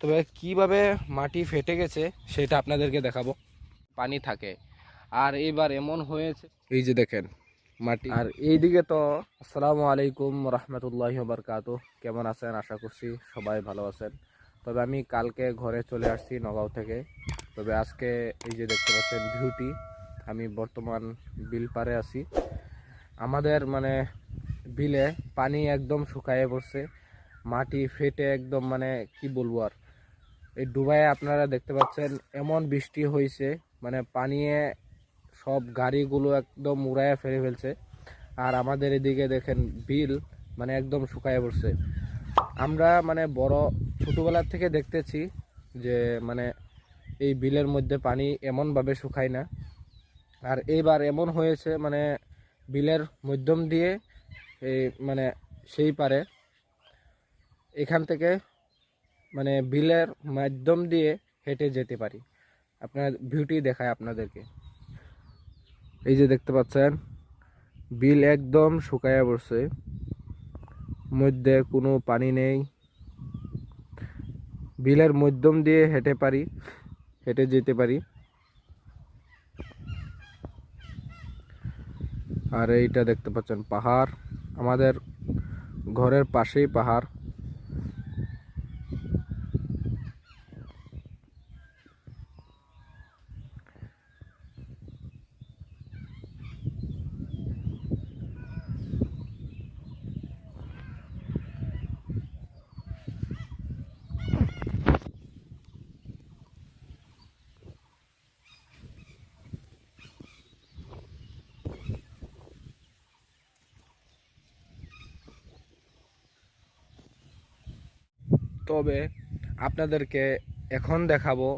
তবে কীভাবে মাটি ফেটে গেছে সেটা আপনাদেরকে দেখাবো। পানি থাকে। আর এইবার এমন হয়েছে, এই যে দেখেন মাটি। আর এইদিকে তো আসসালামু আলাইকুম রহমতুল্লাহ বরকাত কেমন আছেন? আশা করছি সবাই ভালো আছেন। তবে আমি কালকে ঘরে চলে আসছি নগাঁও থেকে। তবে আজকে এই যে দেখতে পাচ্ছেন ভিউটি, আমি বর্তমান বিল পারে আছি। আমাদের মানে বিলে পানি একদম শুকায়ে পড়ছে। মাটি ফেটে একদম মানে কি বলব আর? এই ডুবাইয়ে আপনারা দেখতে পাচ্ছেন এমন বৃষ্টি হয়েছে মানে পানিয়ে সব গাড়িগুলো একদম উড়াইয়া ফেলে ফেলছে। আর আমাদের এদিকে দেখেন বিল মানে একদম শুকায় পড়ছে। আমরা মানে বড় ছোটোবেলার থেকে দেখতেছি যে মানে এই বিলের মধ্যে পানি এমনভাবে শুকায় না। আর এইবার এমন হয়েছে মানে বিলের মধ্যম দিয়ে এই মানে সেই পারে। এখান থেকে মানে বিলের মাধ্যম দিয়ে হেঁটে যেতে পারি। আপনার ভিউটি দেখায় আপনাদেরকে। এই যে দেখতে পাচ্ছেন, বিল একদম শুকায়া পড়ছে। মধ্যে কোনো পানি নেই। বিলের মধ্যম দিয়ে হেঁটে পারি, হেঁটে যেতে পারি। আর এইটা দেখতে পাচ্ছেন, পাহাড়। আমাদের ঘরের পাশেই পাহাড়। তবে আপনাদেরকে এখন দেখাবো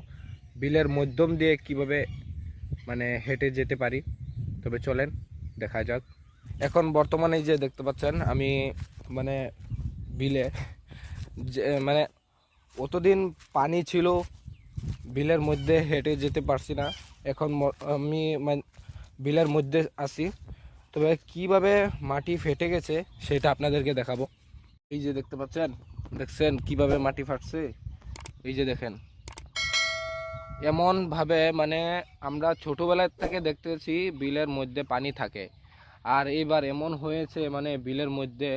বিলের মধ্যম দিয়ে কীভাবে মানে হেঁটে যেতে পারি। তবে চলেন, দেখা যাক। এখন বর্তমানে যে দেখতে পাচ্ছেন, আমি মানে বিলে যে মানে অতদিন পানি ছিল, বিলের মধ্যে হেঁটে যেতে পারছি না। এখন আমি মানে বিলের মধ্যে আছি। তবে কীভাবে মাটি ফেটে গেছে সেটা আপনাদেরকে দেখাবো। এই যে দেখতে পাচ্ছেন দেখছেন কীভাবে মাটি ফাটছে? এই যে দেখেন। এমনভাবে মানে আমরা ছোটবেলা থেকে দেখতেছি বিলের মধ্যে পানি থাকে। আর এবার এমন হয়েছে মানে বিলের মধ্যে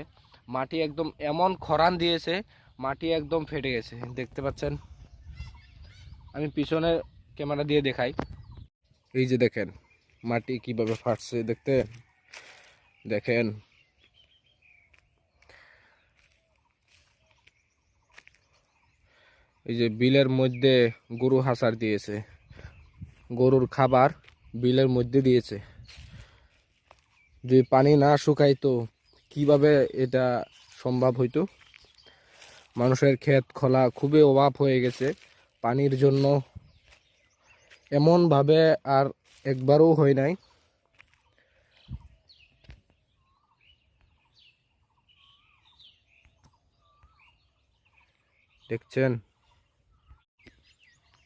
মাটি একদম এমন খরান দিয়েছে, মাটি একদম ফেটে গেছে। দেখতে পাচ্ছেন? আমি পিছনে ক্যামেরা দিয়ে দেখাই। এই যে দেখেন, মাটি কীভাবে ফাটছে দেখতে? দেখেন। এই যে বিলের মধ্যে গরু হাসার দিয়েছে। গরুর খাবার বিলের মধ্যে দিয়েছে। যদি পানি না শুকাইতো কীভাবে এটা সম্ভব হইতো? মানুষের ক্ষেত খোলা খুবই অভাব হয়ে গেছে। পানির জন্য এমনভাবে আর একবারও হয় নাই। দেখছেন?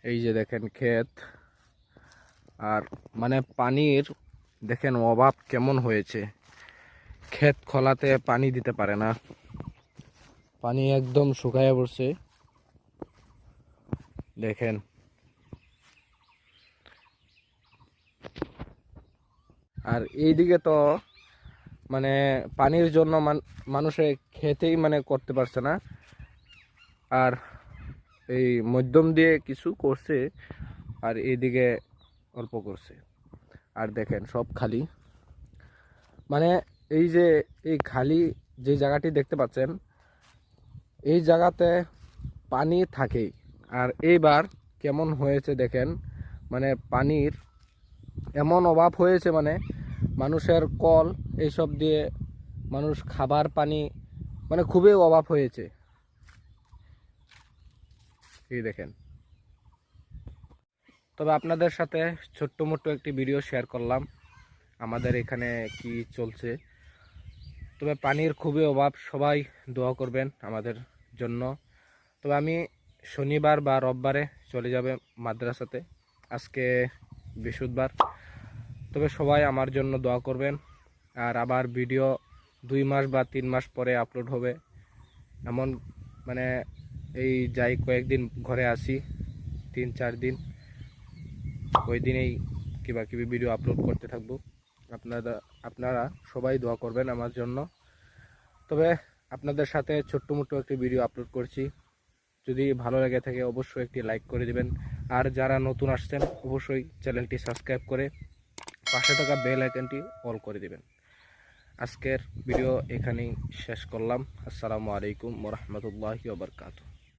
এই যে দেখেন ক্ষেত। আর মানে পানির দেখেন অভাব কেমন হয়েছে। ক্ষেত খোলাতে পানি দিতে পারে না। পানি একদম শুকায় পড়ছে। দেখেন। আর এইদিকে তো মানে পানির জন্য মান- মানুষে খেতেই মানে করতে পারছে না। আর এই মধ্যম দিয়ে কিছু করছে আর এইদিকে অল্প করছে। আর দেখেন সব খালি। মানে এই যে এই খালি যে জায়গাটি দেখতে পাচ্ছেন, এই জায়গাতে পানি থাকেই। আর এইবার কেমন হয়েছে দেখেন মানে পানির এমন অভাব হয়েছে মানে মানুষের কল, এইসব দিয়ে মানুষ খাবার পানি মানে খুবই অভাব হয়েছে। এই দেখেন। তবে আপনাদের সাথে ছোট্ট মোট্ট একটি ভিডিও শেয়ার করলাম, আমাদের এখানে কি চলছে। তবে পানির খুবই অভাব, সবাই দোয়া করবেন আমাদের জন্য। তবে আমি শনিবার বা রববারে চলে যাবে মাদ্রাসাতে, আজকে বৃহস্পতিবার। তবে সবাই আমার জন্য দোয়া করবেন, আর আবার ভিডিও দুই মাস বা তিন মাস পরে আপলোড হবে। এমন মানে এই যাই কয়েকদিন ঘরে আসি, তিন চার দিন। ওই দিনেই কিবা কিবি ভিডিও আপলোড করতে থাকব। আপনারা আপনারা সবাই দোয়া করবেন আমার জন্য। তবে আপনাদের সাথে ছোট্ট মোট্ট একটি ভিডিও আপলোড করছি। যদি ভালো লেগে থাকে অবশ্যই একটি লাইক করে দিবেন। আর যারা নতুন আসছেন, অবশ্যই চ্যানেলটি সাবস্ক্রাইব করে পাশে থাকা বেল আইকনটি অল করে দিবেন। আজকের ভিডিও এখানেই শেষ করলাম। আসসালামু আলাইকুম রহমতুল্লাহি ওবরকাতু